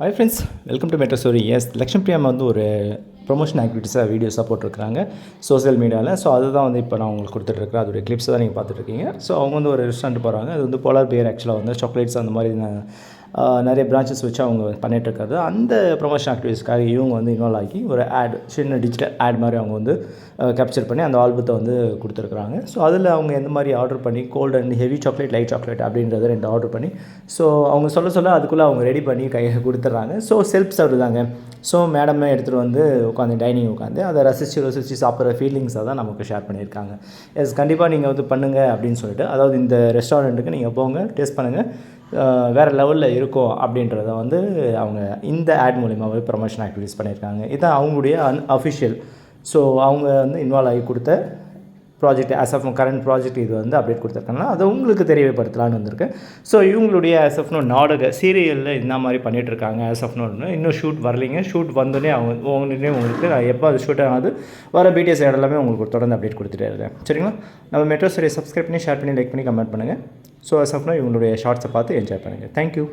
Hi friends welcome to metro story S Lakshmi பிரியாம் வந்து ஒரு promotion ஆக்டிவிட்டீஸாக வீடியோஸாக போட்டிருக்காங்க சோஷியல் மீடியாவில் ஸோ அதுதான் வந்து இப்போ நான் உங்களுக்கு கொடுத்துட்ருக்கேன் அதோடைய கிளிப்ஸ் தான் நீங்கள் பார்த்துட்ருக்கீங்க. ஸோ அவங்க வந்து ஒரு ரெஸ்டாரண்ட் போகிறாங்க அது வந்து போலார் பியர் ஆக்சுவலாக வந்து சாக்லேட்ஸ் அந்த மாதிரி நிறைய பிரான்ச்சஸ் வச்சு அவங்க பண்ணிட்டு இருக்காது அந்த ப்ரொமோஷன் ஆக்டிவிஸ்க்காக இவங்க வந்து இன்வால்வ் ஆகி ஒரு ஆட் சின்ன டிஜிட்டல் ஆட் மாதிரி அவங்க வந்து கேப்சர் பண்ணி அந்த ஆல்பத்தை வந்து கொடுத்துருக்குறாங்க. ஸோ அதில் அவங்க எந்த மாதிரி ஆர்டர் பண்ணி cold and heavy chocolate light chocolate அப்படின்றத ரெண்டு ஆர்டர் பண்ணி ஸோ அவங்க சொல்ல சொல்ல அதுக்குள்ளே அவங்க ரெடி பண்ணி கை கொடுத்துட்றாங்க. ஸோ செல்ஃப் சர்வ் தாங்க ஸோ மேடமே எடுத்துகிட்டு வந்து உட்காந்து டைனிங் உட்காந்து அதை ரசித்து ரசித்து சாப்பிட்ற ஃபீலிங்ஸை தான் நமக்கு ஷேர் பண்ணியிருக்காங்க. எஸ் கண்டிப்பாக நீங்கள் வந்து பண்ணுங்கள் அப்படின்னு சொல்லிட்டு அதாவது இந்த ரெஸ்டாரண்ட்டுக்கு நீங்கள் போங்க டேஸ்ட் பண்ணுங்கள் வேறு லெவலில் இருக்கும் அப்படின்றத வந்து அவங்க இந்த ஆட் மூலிமாவே ப்ரமோஷன் ஆக்டிவிட்டிஸ் பண்ணியிருக்காங்க. இதுதான் அவங்களுடைய அன் அஃபிஷியல் ஸோ அவங்க வந்து இன்வால்வ் ஆகி கொடுத்த project as of current project இது வந்து அப்டேட் கொடுத்துருக்காங்கன்னா அதை உங்களுக்கு தெரியப்படுத்தலான்னு வந்திருக்கேன் ஸோ இவங்களுடைய ஆஸ் ஆஃப் நோ நாடக சீரியலில் இந்த மாதிரி பண்ணிகிட்ருக்காங்க ஆஸ் ஆஃப் நோன்னு இன்னும் ஷூட் வரலைங்க. ஷூட் வந்தோடனே அவங்க ஒவ்வொன்றே உங்களுக்கு நான் எப்போ அது ஷூட் ஆகுது வர பிடிஎஸ் எல்லாமே உங்களுக்கு தொடர்ந்து அப்டேட் கொடுத்துட்டே இருக்கேன். சரிங்களா? நம்ம மெட்ரோ ஸ்டோரியை சப்ஸ்கிரைப் பண்ணி ஷேர் பண்ணி லைக் பண்ணி கமெண்ட் பண்ணுங்கள் ஸோ ஆஸ் இவங்களுடைய ஷார்ட்ஸை பார்த்து என்ஜாய் பண்ணுங்கள் தேங்க்யூ